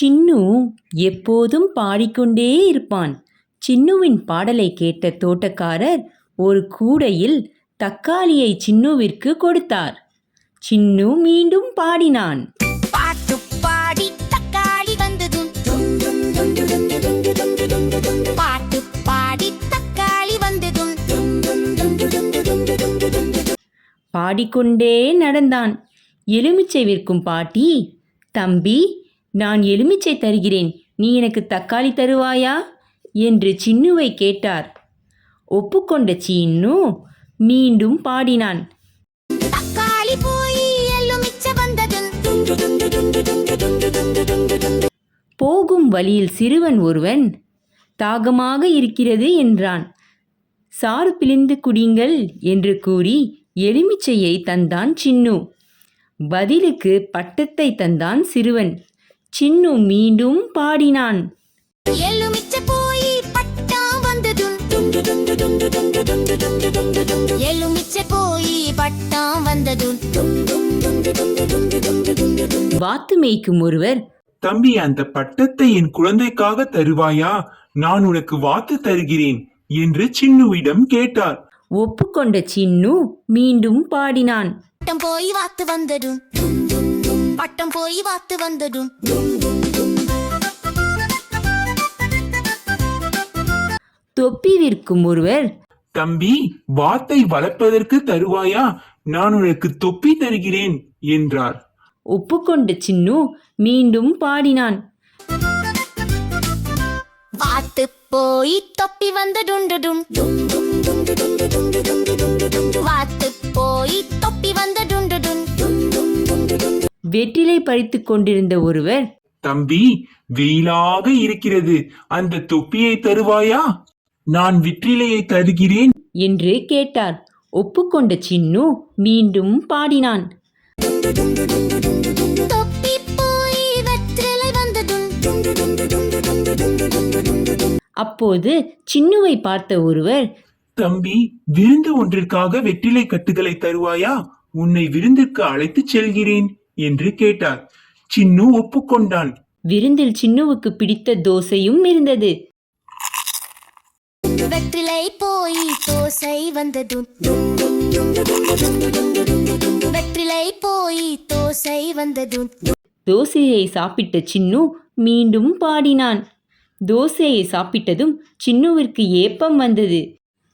சின்னு எப்போதும் பாடிக்கொண்டே இருப்பான். சின்னுவின் பாடலை கேட்ட தோட்டக்காரர் ஒரு கூடையில் தக்காளியை சின்னுவிற்கு கொடுத்தார். சின்னு மீண்டும் பாடினான். பாட்டு பாடி தக்காளி வந்ததும். பாட்டு பாடி தக்காளி வந்ததும். பாடிக்கொண்டே நடந்தான். எலுமிச்சை விற்கும் பாட்டி தம்பி நான் எலுமிச்சை தருகிறேன். நீ எனக்கு தக்காளி தருவாயா? என்று சின்னுவை கேட்டார். ஒப்புக்கொண்ட சின்னு மீண்டும் பாடினான். போகும் வழியில் சிறுவன் ஒருவன் தாகமாக இருக்கிறது என்றான். சாறு பிழிந்து குடிங்கள் என்று கூறி எலுமிச்சையை தந்தான் சின்னு. பதிலுக்கு பட்டத்தை தந்தான் சிறுவன். சின்னு மீண்டும் பாடினான். வாத்து மேய்க்கும் ஒருவர் தம்பி அந்த பட்டத்தை என் குழந்தைக்காக தருவாயா? நான் உனக்கு வாத்து தருகிறேன் என்று சின்னுவிடம் கேட்டார். ஒப்புக்கொண்ட சின்னு மீண்டும் பாடினான். பட்டம் போய் வாத்து வந்ததும் பட்டம் போய் வாத்து வந்ததும். தொப்பி விற்கும் ஒருவர் தம்பி வாத்தை வளர்ப்பதற்கு தருவாயா? நான் உனக்கு தொப்பி தருகிறேன் என்றார். ஒப்புக்கொண்ட சின்னு மீண்டும் பாடினான். வாத்து போய் தொப்பி வந்ததுண்டதும். வெற்றிலை பறித்துக் கொண்டிருந்த ஒருவர் தம்பி வெயிலாக இருக்கிறது. அந்த தொப்பியை தருவாயா? நான் வெற்றிலையை தருகிறேன். என்று கேட்டார். ஒப்புக்கொண்ட சின்னு மீண்டும் பாடினான். தொப்பி போய் வெற்றிலை வந்ததும். அப்போது சின்னுவை பார்த்த ஒருவர் தம்பி விருந்து ஒன்றிற்காக வெற்றிலை கட்டுகளை தருவாயா? உன்னை விருந்திற்கு அழைத்துச் செல்கிறேன். என்று கேட்டார் சின்னு ஒப்புக்கொண்டான் விருந்தில் சின்னுவுக்கு பிடித்த தோசையும் இருந்தது. வெற்றிலை போய் தோசை வந்ததும் வெற்றிலை போய் தோசை வந்ததும் தோசையை சாப்பிட்ட சின்னு மீண்டும் பாடினான். தோசையை சாப்பிட்டதும் சின்னுவிற்கு ஏப்பம் வந்தது.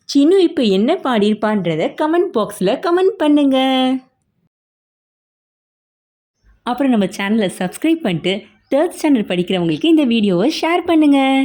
சின்னு இப்போ என்ன பாடியிருப்பான்றத கமெண்ட் பாக்ஸில் கமெண்ட் பண்ணுங்க. அப்புறம் நம்ம சேனலை சப்ஸ்கிரைப் பண்ணிட்டு தேர்ட் ஸ்டாண்டர்ட் படிக்கிறவங்களுக்கு இந்த வீடியோவை ஷேர் பண்ணுங்கள்